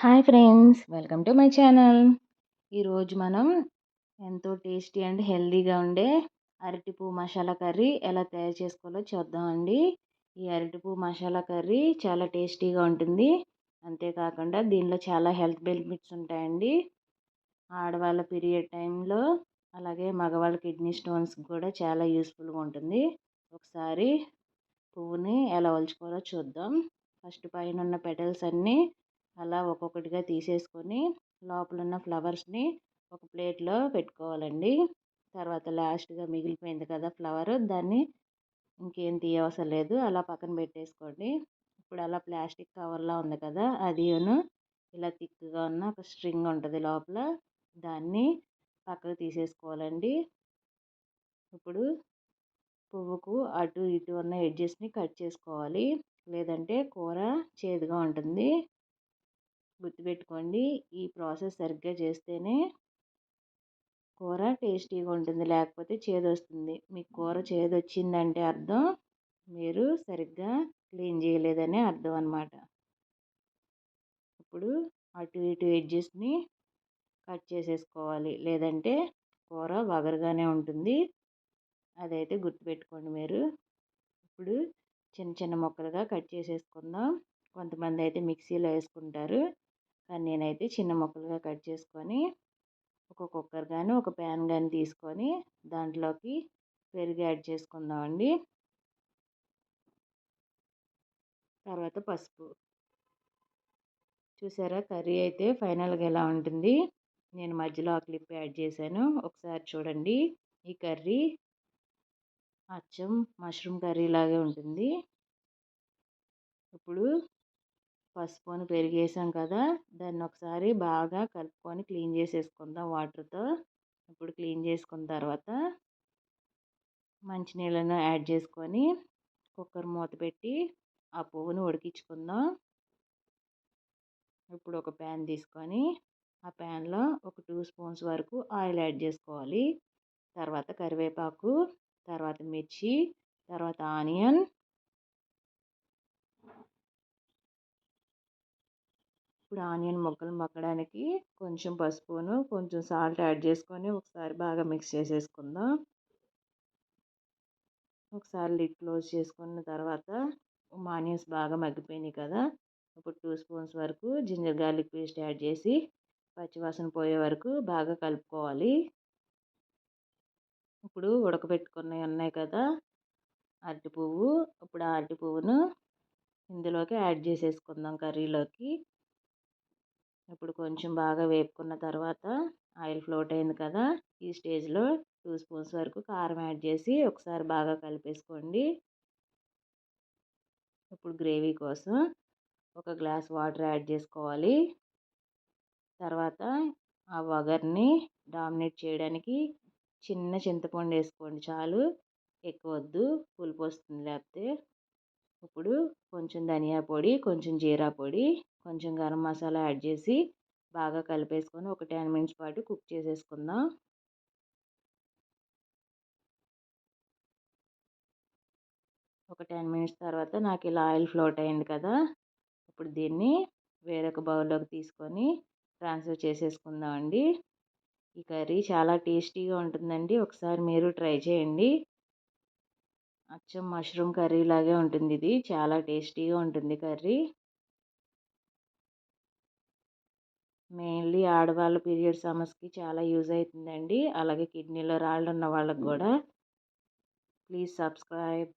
Hi friends. Welcome to my channel. ఈరోజు మనం ఎంతో టేస్టీ అండ్ హెల్దీగా ఉండే అరటిపూ మసాలా కర్రీ ఎలా తయారు చేసుకోవాలో చూద్దామండి ఈ అరటిపూ మసాలా కర్రీ చాలా టేస్టీగా ఉంటుంది. అంతేకాకుండా దీనిలో చాలా హెల్త్ బెనిఫిట్స్ ఉంటాయండి. ఆడవాళ్ళ పీరియడ్ టైంలో అలాగే మగవాళ్ళ కిడ్నీ స్టోన్స్ కూడా చాలా యూస్ఫుల్గా ఉంటుంది. ఒకసారి పువ్వుని ఎలా వలుచుకోవాలో చూద్దాం. ఫస్ట్ పైన ఉన్న పెటల్స్ అన్నీ అలా ఒక్కొక్కటిగా తీసేసుకొని లోపల ఉన్న ఫ్లవర్స్ని ఒక ప్లేట్లో పెట్టుకోవాలండి. తర్వాత లాస్ట్గా మిగిలిపోయింది కదా ఫ్లవర్ దాన్ని ఇంకేం తీయవసరం లేదు. అలా పక్కన పెట్టేసుకోండి. ఇప్పుడు అలా ప్లాస్టిక్ కవర్లా ఉంది కదా అదిను ఇలా థిక్గా ఉన్న ఒక స్ట్రింగ్ ఉంటుంది లోపల దాన్ని పక్కకు తీసేసుకోవాలండి. ఇప్పుడు పువ్వుకు అటు ఇటు ఉన్న ఎడ్జెస్ని కట్ చేసుకోవాలి. లేదంటే కూర చేదుగా ఉంటుంది. గుర్తుపెట్టుకోండి ఈ ప్రాసెస్ సరిగ్గా చేస్తేనే కూర టేస్టీగా ఉంటుంది లేకపోతే చేదు వస్తుంది మీకు కూర చేదు వచ్చిందంటే అర్థం మీరు సరిగ్గా క్లీన్ చేయలేదనే అర్థం అనమాట ఇప్పుడు అటు ఇటు ఎడ్జెస్ని కట్ చేసేసుకోవాలి. లేదంటే కూర వగరుగానే ఉంటుంది. అదైతే గుర్తుపెట్టుకోండి మీరు. ఇప్పుడు చిన్న చిన్న ముక్కలుగా కట్ చేసేసుకుందాం. కొంతమంది అయితే మిక్సీలో వేసుకుంటారు. కానీ నేనైతే చిన్న ముక్కలుగా కట్ చేసుకొని ఒక కుక్కర్ కానీ ఒక ప్యాన్ కానీ తీసుకొని దాంట్లోకి పెరుగు యాడ్ చేసుకుందామండి. తర్వాత పసుపు. చూసారా? కర్రీ అయితే ఫైనల్గా ఎలా ఉంటుంది? నేను మధ్యలో ఆ క్లిప్ యాడ్ చేశాను. ఒకసారి చూడండి. ఈ కర్రీ అచ్చం మష్రూమ్ కర్రీ లాగే ఉంటుంది. ఇప్పుడు పసుపుని పెరిగేసాం కదా! దాన్ని ఒకసారి బాగా కలుపుకొని క్లీన్ చేసేసుకుందాం వాటర్తో. ఇప్పుడు క్లీన్ చేసుకున్న తర్వాత మంచినీళ్ళను యాడ్ చేసుకొని కుక్కర్ మూత పెట్టి ఆ పువ్వును ఉడికించుకుందాం. ఇప్పుడు ఒక ప్యాన్ తీసుకొని ఆ ప్యాన్లో ఒక టూ స్పూన్స్ వరకు ఆయిల్ యాడ్ చేసుకోవాలి. తర్వాత కరివేపాకు తర్వాత మిర్చి తర్వాత ఆనియన్ ఇప్పుడు ఆనియన్ ముక్కలు మగ్గడానికి కొంచెం పసుపును కొంచెం సాల్ట్ యాడ్ చేసుకొని ఒకసారి బాగా మిక్స్ చేసేసుకుందాం. ఒకసారి లిడ్ క్లోజ్ చేసుకున్న తర్వాత ఆనియన్స్ బాగా మగ్గిపోయినాయి కదా ఇప్పుడు టూ స్పూన్స్ వరకు జింజర్ గార్లిక్ పేస్ట్ యాడ్ చేసి పచ్చివాసన పోయే వరకు బాగా కలుపుకోవాలి. ఇప్పుడు ఉడకబెట్టుకున్నవి ఉన్నాయి కదా అరటి పువ్వు ఇప్పుడు అరటి పువ్వును ఇందులోకి యాడ్ చేసేసుకుందాం కర్రీలోకి. ఇప్పుడు కొంచెం బాగా వేపుకున్న తర్వాత ఆయిల్ ఫ్లోట్ అయింది కదా ఈ స్టేజ్లో టూ స్పూన్స్ వరకు కారం యాడ్ చేసి ఒకసారి బాగా కలిపేసుకోండి. ఇప్పుడు గ్రేవీ కోసం ఒక గ్లాస్ వాటర్ యాడ్ చేసుకోవాలి. తర్వాత ఆ వగర్ని డామినేట్ చేయడానికి చిన్న చింతపండు వేసుకోండి చాలు ఎక్కువ వద్దు పులుపు వస్తుంది లేకపోతే ఇప్పుడు కొంచెం ధనియా పొడి కొంచెం జీరా పొడి కొంచెం గరం మసాలా యాడ్ చేసి బాగా కలిపేసుకొని ఒక టెన్ మినిట్స్ పాటు కుక్ చేసేసుకుందాం. ఒక టెన్ మినిట్స్ తర్వాత నాకు ఇలా ఆయిల్ ఫ్లోట్ అయింది కదా ఇప్పుడు దీన్ని వేరొక బౌల్లోకి తీసుకొని ట్రాన్స్ఫర్ చేసేసుకుందామండి. ఈ కర్రీ చాలా టేస్టీగా ఉంటుందండి. ఒకసారి మీరు ట్రై చేయండి. అచ్చం మష్రూమ్ కర్రీ లాగే ఉంటుంది ఇది. చాలా టేస్టీగా ఉంటుంది కర్రీ. మెయిన్లీ ఆడవాళ్ళ పీరియడ్ సమస్యకి చాలా యూజ్ అవుతుందండి. అలాగే కిడ్నీలో రాళ్ళు ఉన్న వాళ్ళకి కూడా. Please subscribe.